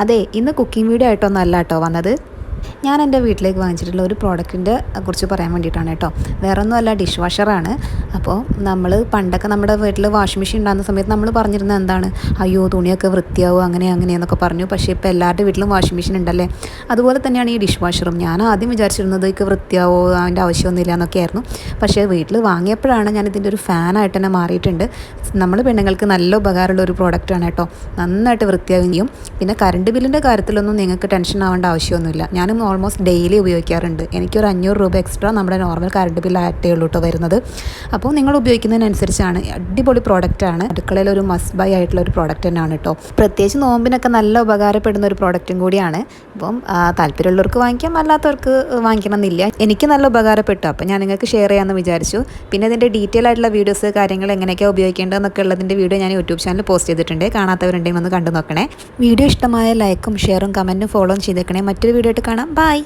അതെ ഇന്ന് cooking video ആയിട്ടൊന്നും അല്ല കേട്ടോ വന്നത്. ഞാൻ എന്റെ വീട്ടിലേക്ക് വാങ്ങിച്ചിട്ടുള്ള ഒരു പ്രോഡക്റ്റിന്റെ കുറിച്ച് പറയാൻ വേണ്ടിയിട്ടാണ് കേട്ടോ. വേറൊന്നുമല്ല ഡിഷ് വാഷറാണ് അപ്പോൾ നമ്മൾ പണ്ടൊക്കെ നമ്മുടെ വീട്ടിൽ വാഷിംഗ് മെഷീൻ ഉണ്ടാകുന്ന സമയത്ത് നമ്മൾ പറഞ്ഞിരുന്നത് എന്താണ്? അയ്യോ തുണിയൊക്കെ വൃത്തിയാവും അങ്ങനെ അങ്ങനെയെന്നൊക്കെ പറഞ്ഞു. പക്ഷേ ഇപ്പോൾ എല്ലാവരുടെ വീട്ടിലും വാഷിംഗ് മെഷീൻ ഉണ്ടല്ലേ? അതുപോലെ തന്നെയാണ് ഈ ഡിഷ് വാഷറും ഞാൻ ആദ്യം വിചാരിച്ചിരുന്നത് ഇതൊക്കെ വൃത്തിയാവോ അതിന്റെ ആവശ്യമൊന്നുമില്ല എന്നൊക്കെയായിരുന്നു പക്ഷേ വീട്ടിൽ വാങ്ങിയപ്പോഴാണ് ഞാൻ ഇതിന്റെ ഒരു ഫാനായിട്ട് തന്നെ മാറിയിട്ടുണ്ട്. നമ്മൾ പെണ്ണുങ്ങൾക്ക് നല്ല ഉപകാരമുള്ള ഒരു പ്രോഡക്റ്റാണ് കേട്ടോ. നന്നായിട്ട് വൃത്തിയാവുകയും ചെയ്യും പിന്നെ കറണ്ട് ബില്ലിന്റെ കാര്യത്തിലൊന്നും നിങ്ങൾക്ക് ടെൻഷൻ ആവേണ്ട ആവശ്യമൊന്നുമില്ല. ഞാനും ഓൾമോസ്റ്റ് ഡെയിലി ഉപയോഗിക്കാറുണ്ട്. എനിക്കൊരു അഞ്ഞൂറ് രൂപ എക്സ്ട്രാ നമ്മുടെ നോർമൽ കറണ്ട് ബില്ല് ആയിട്ടേ ഉള്ളൂ കേട്ടോ വരുന്നത്. അപ്പോൾ നിങ്ങൾ ഉപയോഗിക്കുന്നതിനനുസരിച്ചാണ്. അടിപൊളി പ്രോഡക്റ്റ് ആണ്. അടുക്കളയിൽ ഒരു മസ്റ്റ് ബൈ ആയിട്ടുള്ള ഒരു പ്രോഡക്റ്റ് തന്നെയാണ് കേട്ടോ. പ്രത്യേകിച്ച് നോമ്പിനൊക്കെ നല്ല ഉപകാരപ്പെടുന്ന ഒരു പ്രോഡക്റ്റും കൂടിയാണ്. അപ്പം താല്പര്യമുള്ളവർക്ക് വാങ്ങിക്കാം അല്ലാത്തവർക്ക് വാങ്ങിക്കണം എന്നില്ല എനിക്ക് നല്ല ഉപകാരപ്പെട്ടു. അപ്പം ഞാൻ നിങ്ങൾക്ക് ഷെയർ ചെയ്യാമെന്ന് വിചാരിച്ചു. പിന്നെ ഇതിന്റെ ഡീറ്റെയിൽ ആയിട്ടുള്ള വീഡിയോസ് കാര്യങ്ങൾ എങ്ങനെയൊക്കെയാണ് ഉപയോഗിക്കേണ്ടതെന്നൊക്കെ ഉള്ളതിന്റെ വീഡിയോ ഞാൻ യൂട്യൂബ് ചാനൽ പോസ്റ്റ് ചെയ്തിട്ടുണ്ട്. കാണാത്തവരുണ്ടെങ്കിൽ ഒന്ന് കണ്ടു നോക്കണേ. വീഡിയോ ഇഷ്ടമായ ലൈക്കും ഷെയറും കമന്റും ഫോളോയും ചെയ്തേക്കണേ. മറ്റൊരു വീഡിയോ ആയിട്ട് കാണാം. ബൈ